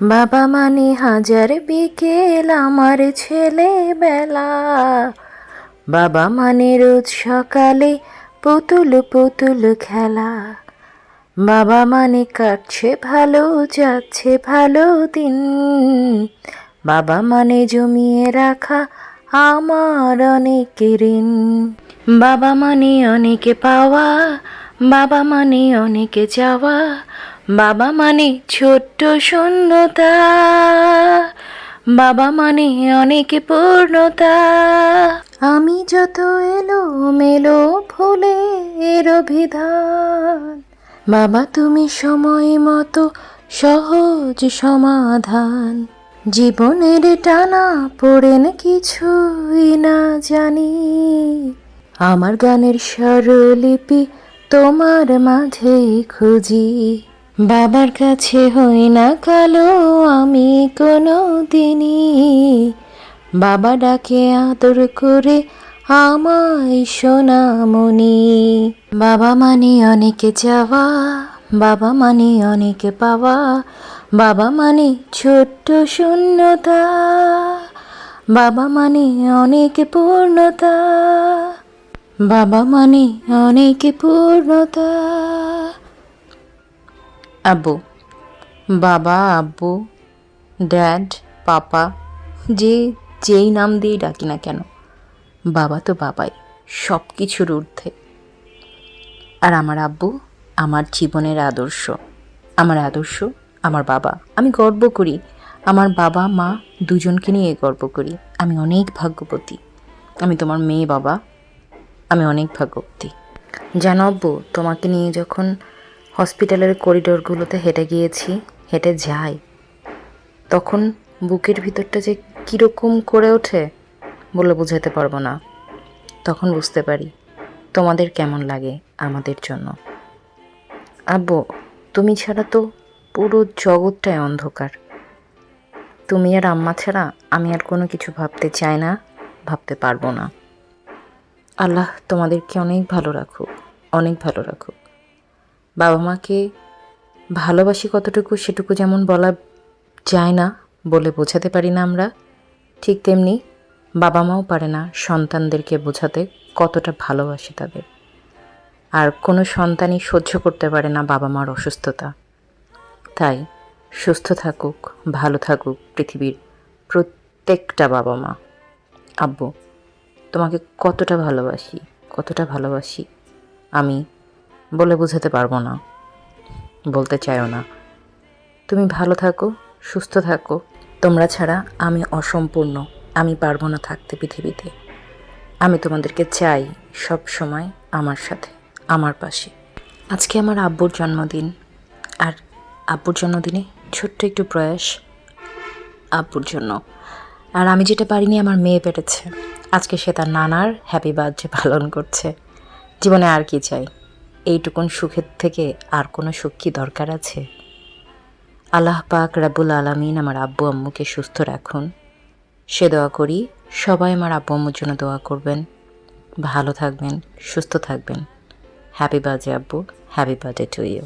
বাবা মানে হাজার বিকেল আমার ছেলেবেলা। বাবা মানে রোজ সকালে পুতুল পুতুল খেলা। বাবা মানে কাটছে ভালো, যাচ্ছে ভালো দিন। বাবা মানে জমিয়ে রাখা আমার অনেক ঋণ। বাবা মানে অনেকে পাওয়া, বাবা মানে অনেকে যাওয়া বাবা মানে ছোট্ট শূন্যতা। বাবা মানে অনেক পূর্ণতা। আমি যত এলো মেলো ফুলের অভিধান, বাবা তুমি সময় মতো সহজ সমাধান। জীবনের টানা পড়েন কিছুই না জানি। আমার গানের স্বরলিপি তোমার মাঝেই খুঁজি। বাবার কাছে হই না কালো, আমি কোনো দিনই বাবা ডাকে আদর করে আমায় সোনামণি। বাবা মানে অনেকে যাওয়া বাবা মানে অনেকে পাওয়া, বাবা মানে ছোট্ট শূন্যতা, বাবা মানে অনেক পূর্ণতা, বাবা মানে অনেক পূর্ণতা। আব্বু। বাবা, আব্বু, ড্যাড, পাপা, যে যেই নাম দিয়ে ডাকি না কেন, বাবা তো বাবাই সব কিছুর ঊর্ধ্বে। আর আমার আব্বু আমার জীবনের আদর্শ। আমার আদর্শ, আমার বাবা। আমি গর্ব করি, আমার বাবা, মা দুজনকে নিয়ে গর্ব করি। আমি অনেক ভাগ্যবতী। আমি তোমার মেয়ে, বাবা। আমি অনেক ভাগ্যবতী। জানো আব্বু, তোমাকে নিয়ে যখন হসপিটালের করিডোরগুলোতে হেঁটে গিয়েছি, হেঁটে যাই। তখন বুকের ভিতরটা যে কীরকম করে ওঠে বলে বোঝাতে পারব না। তখন বুঝতে পারি, তোমাদের কেমন লাগে আমাদের জন্য। আব্বু, তুমি ছাড়া তো পুরো জগৎটাই অন্ধকার। তুমি আর আম্মা ছাড়া আমি আর কোনো কিছু ভাবতে চাই না, ভাবতে পারব না। আল্লাহ তোমাদেরকে অনেক ভালো রাখুক, অনেক ভালো রাখুক। বাবা মাকে ভালোবাসি কতটুকু সেটুকু যেমন বলা যায় না বলে বোঝাতে পারি না আমরা, ঠিক তেমনি বাবা মাও পারে না সন্তানদেরকে বোঝাতে কতটা ভালোবাসে তাদের। আর কোনো সন্তানই সহ্য করতে পারে না বাবা মার অসুস্থতা। তাই সুস্থ থাকুক, ভালো থাকুক পৃথিবীর প্রত্যেকটা বাবা মা। আব্বু, তোমাকে কতটা ভালোবাসি কতটা ভালোবাসি আমি বলে বোঝাতে পারব না। বলতে চাইও না। তুমি ভালো থাকো, সুস্থ থাকো। তোমরা ছাড়া আমি অসম্পূর্ণ। আমি পারব না থাকতে পৃথিবীতে। আমি তোমাদেরকে চাই সব সময় আমার সাথে, আমার পাশে। আজকে আমার আব্বুর জন্মদিন। আর আব্বুর জন্মদিনে ছোট্ট একটু প্রয়াস আব্বুর জন্য। আর আমি যেটা পারিনি আমার মেয়ে পেরেছে। আজকে সে তার নানার হ্যাপি বার্থডে পালন করছে। জীবনে আর কি চাই? এইটুকুন সুখের থেকে আর কোনো সুখ কি দরকার আছে? আল্লাহ পাক রাবুল আলমিন আমার আব্বু আম্মুকে সুস্থ রাখুন। সে দোয়া করি, সবাই আমার আব্বু আম্মুর জন্য দোয়া করবেন। ভালো থাকবেন, সুস্থ থাকবেন। হ্যাপি বার্থডে আব্বু। Happy birthday to you